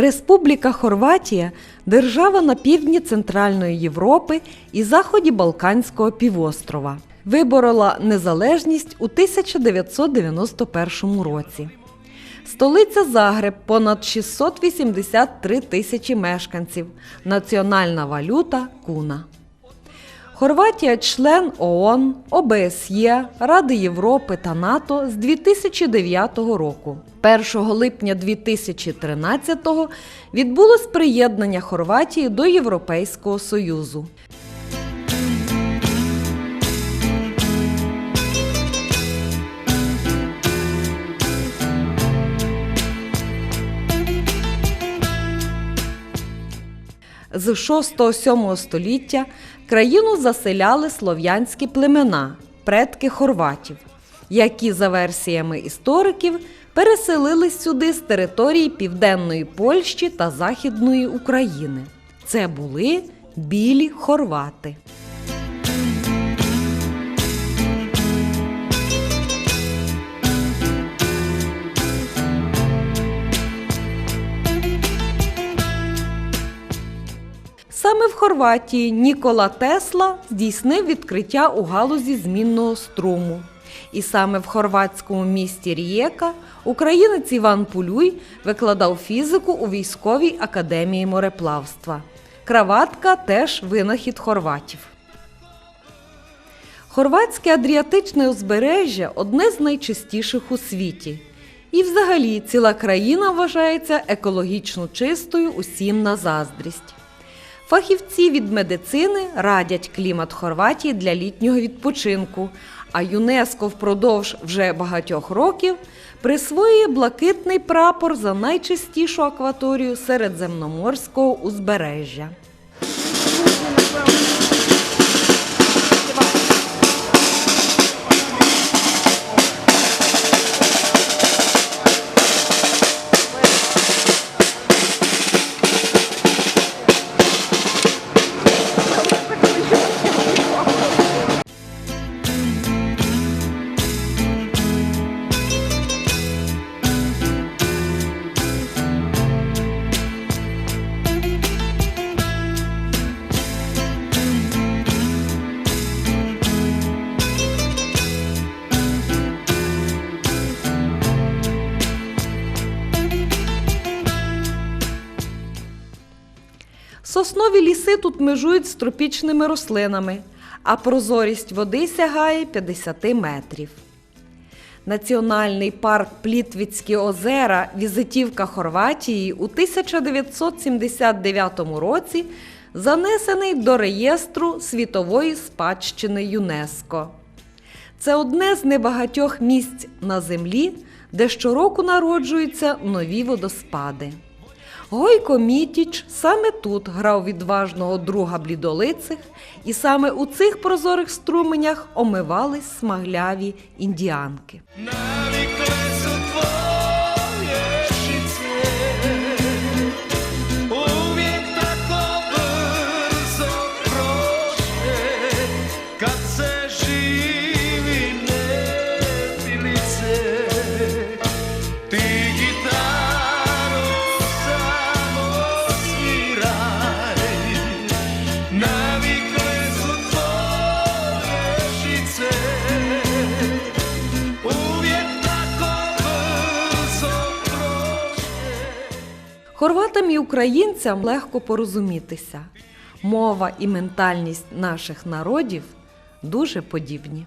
Республіка Хорватія держава на півдні Центральної Європи і заході Балканського півострова. Виборола незалежність у 1991 році. Столиця Загреб понад 683 тисячі мешканців. Національна валюта куна. Хорватія член ООН, ОБСЄ, Ради Європи та НАТО з 2009 року. 1 липня 2013-го відбулось приєднання Хорватії до Європейського Союзу. З 6-7 століття країну заселяли слов'янські племена, предки хорватів, які, за версіями істориків, переселились сюди з території Південної Польщі та Західної України. Це були білі хорвати. Саме в Хорватії Нікола Тесла здійснив відкриття у галузі змінного струму. І саме в хорватському місті Рієка українець Іван Пулюй викладав фізику у військовій академії мореплавства. Краватка теж винахід хорватів. Хорватське Адріатичне узбережжя одне з найчистіших у світі. І взагалі ціла країна вважається екологічно чистою усім на заздрість. Фахівці від медицини радять клімат Хорватії для літнього відпочинку, а ЮНЕСКО впродовж вже багатьох років присвоює блакитний прапор за найчистішу акваторію середземноморського узбережжя. Соснові ліси тут межують з тропічними рослинами, а прозорість води сягає 50 метрів. Національний парк Плітвіцькі озера Візитівка Хорватії у 1979 році занесений до реєстру світової спадщини ЮНЕСКО. Це одне з небагатьох місць на землі, де щороку народжуються нові водоспади. Гойко Мітіч саме тут грав відважного друга блідолицих, і саме у цих прозорих струменях омивались смагляві індіанки. Хорватам і українцям легко порозумітися. Мова і ментальність наших народів дуже подібні.